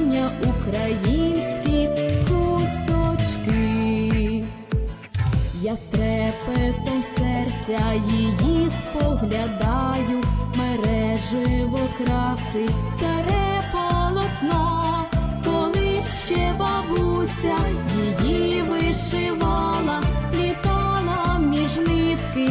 творіння, українські хусточки. Я з серця її споглядаю, мереживо краси, старе полотно, коли ще бабуся її вишивала, літала між нитки,